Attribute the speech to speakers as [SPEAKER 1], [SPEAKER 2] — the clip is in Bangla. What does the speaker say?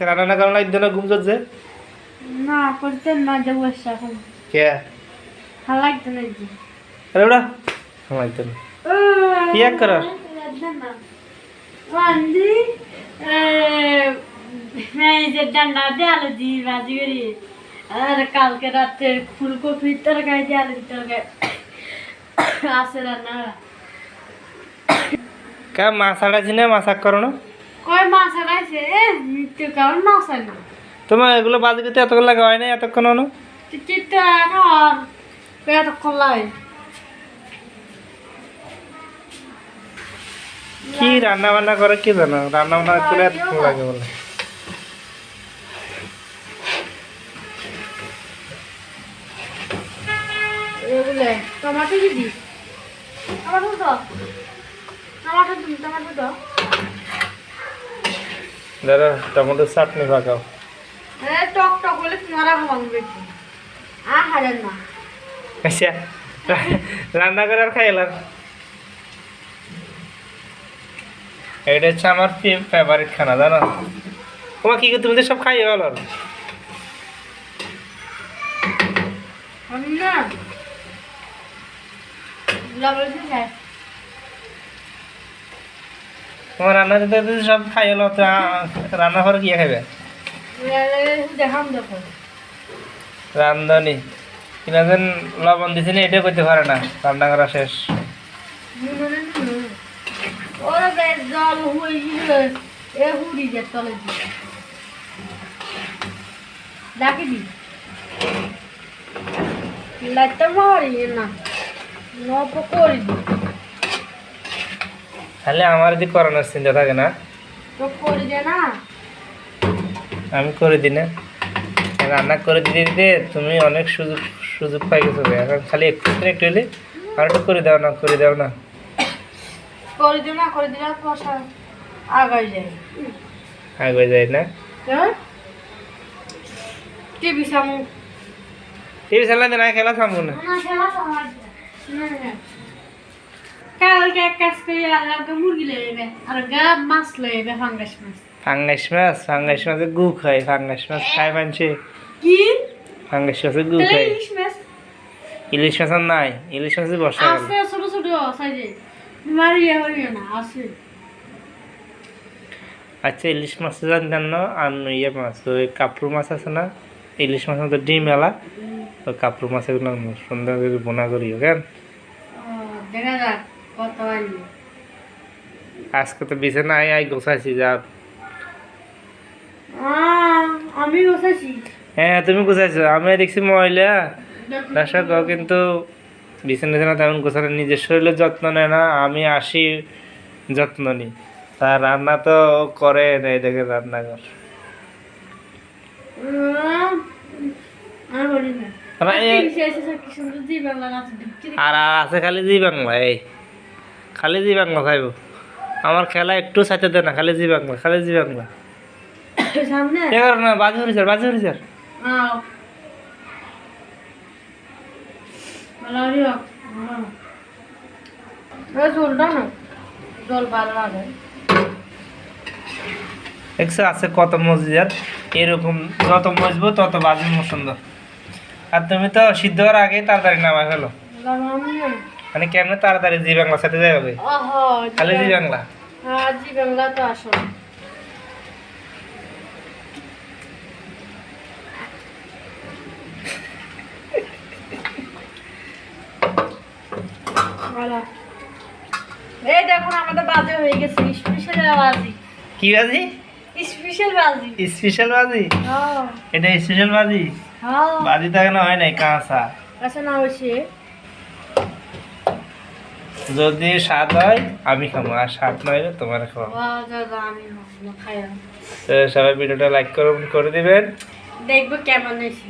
[SPEAKER 1] রান্না না কারণ একদিন ঘুম চলছে?
[SPEAKER 2] না করতেন না যে বসে এখন।
[SPEAKER 1] কে?
[SPEAKER 2] ভালো লাগতো না যে।
[SPEAKER 1] আরে ওটা আমার একদিন কি এক করা?
[SPEAKER 2] বান্দি এই যে ডান্ডা দিয়ে আলু দি ভাজি করি। আর কালকে রাতে ফুলকপির তরকারি দিয়ে আলু তরকারি। আছে রান্না।
[SPEAKER 1] কা মাছ আড়াইছি না মাছ করো না।
[SPEAKER 2] কয় মাছ এ মৃত্যু কারণ মাছ আনো
[SPEAKER 1] তোমার এগুলো বাজি করতে এতক্ষণ লাগা হয় না এতক্ষণ আনো।
[SPEAKER 2] চিত্ত এখন এতক্ষণ লাগে?
[SPEAKER 1] কি রান্না বান্না করে কি জানো? রান্না বান্না করে এতক্ষণ লাগে বলে।
[SPEAKER 2] টমাটো দিদি টমাটো দাও টমাটো দিন টমাটো দাও।
[SPEAKER 1] ধরো টমেটো চাটনি পাকাও।
[SPEAKER 2] টক টক না।
[SPEAKER 1] আচ্ছা রান্না করে আর খাইলাম। এটা হচ্ছে আমার ফেভারিট খানা জানো? তোমার কি তুমি তো সব খাই গেল
[SPEAKER 2] না খাই।
[SPEAKER 1] তোমার রান্না দিতে সব খাই গেল তো রান্না করে
[SPEAKER 2] দেখাম দেখো
[SPEAKER 1] রান্ধনি। কিনা যেন লবণ দিছি না এটাও করতে পারে না, রান্না করা শেষ।
[SPEAKER 2] ওরা বেশ জল হয়ে গেছিল এ হুড়ি যে তলে দিয়ে ডাকি দি লাইটটা মারি না নপ করি দি
[SPEAKER 1] তাহলে আমার যদি করানোর চিন্তা থাকে না?
[SPEAKER 2] তো করি দে না।
[SPEAKER 1] আমি করে দিই না। রান্না করে দিতে দিতে তুমি অনেক সুযোগ সুযোগ পাই গেছো। এখন খালি একটু একটু হলে আর একটু করে দাও না করে দাও না।
[SPEAKER 2] করে দিও না করে দিলে পয়সা আগাই যায়।
[SPEAKER 1] আগে যায় না?
[SPEAKER 2] টিভি সামু
[SPEAKER 1] টিভি চালাতে না খেলা থামবো না।
[SPEAKER 2] কালকে এক কাজ করি মুরগি লইবে আর গা মাছ লইবে ফাঙ্গাস মাছ।
[SPEAKER 1] ফাঙ্গাস মাছ ফাঙ্গাস মাছে গু খায় ফাঙ্গাস মাছ খায় মানছে।
[SPEAKER 2] কি?
[SPEAKER 1] ফাঙ্গাস মাছে গু খায়।
[SPEAKER 2] ইলিশ মাছ?
[SPEAKER 1] ইলিশ মাছ নাই ইলিশ মাছে বসা
[SPEAKER 2] আছে ছোট ছোট সাইজে মারিয়া হইও না আছে।
[SPEAKER 1] আচ্ছা ইলিশ মাছ জানতেন না আর ইয়ে মাছ ওই কাপড় মাছ আছে না ইলিশ মাছ মতো ডিম এলা ওই কাপড় মাছ এগুলো সুন্দর করে বোনা করি কেন?
[SPEAKER 2] দেখা যাক।
[SPEAKER 1] আজকে তো বিছানা আই আই গোছাইছি যা।
[SPEAKER 2] আমি বসেছি
[SPEAKER 1] হ্যাঁ তুমি গোছাইছো আমি দেখছি মহিলা দর্শক কিন্তু বিছানা বিছানা তেমন গোছানো নিজের শরীরের যত্ন নেয় না আমি আসি যত্ন নিই। তার রান্না তো করে নেই দেখে রান্না কর
[SPEAKER 2] আর বলি না।
[SPEAKER 1] আর এ-
[SPEAKER 2] শেষে শেষে কি সুন্দর জি বাংলা নাচ দিচ্ছি
[SPEAKER 1] আর আর আছে খালি জি বাংলা এই। খালি জি বাংলা খাইব। আমার খেলা একটু সাথে দে না খালি জি বাংলা খালি জি বাংলা।
[SPEAKER 2] সামনে?
[SPEAKER 1] এবার না বাজে হরি স্যার বাজে হরি স্যার আছে কত মজুদার এরকম যত মজবো তত বাজে সুন্দর আর তুমি তো সিদ্ধ হওয়ার আগে তাড়াতাড়ি নামাই ফেলো। মানে কেমনে তাড়াতাড়ি জি বাংলা সাথে যাই হবে খালি জি বাংলা?
[SPEAKER 2] হ্যাঁ জি বাংলা তো এই দেখুন আমাদের বাজে হয়ে গেছে। স্পেশাল বাজি।
[SPEAKER 1] কি বাজি?
[SPEAKER 2] স্পেশাল বাজি।
[SPEAKER 1] স্পেশাল বাজি?
[SPEAKER 2] হ্যাঁ।
[SPEAKER 1] এটা স্পেশাল বাজি?
[SPEAKER 2] হ্যাঁ।
[SPEAKER 1] বাজি তো এখনও হয় নাই কাঁচা।
[SPEAKER 2] আচ্ছা না হয়েছে
[SPEAKER 1] যদি স্বাদ হয় আমি খাব আর স্বাদ নয় তোমার খাব সবাই ভিডিওটা লাইক করুন করে দিবেন।
[SPEAKER 2] দেখব কেমন হয়েছে।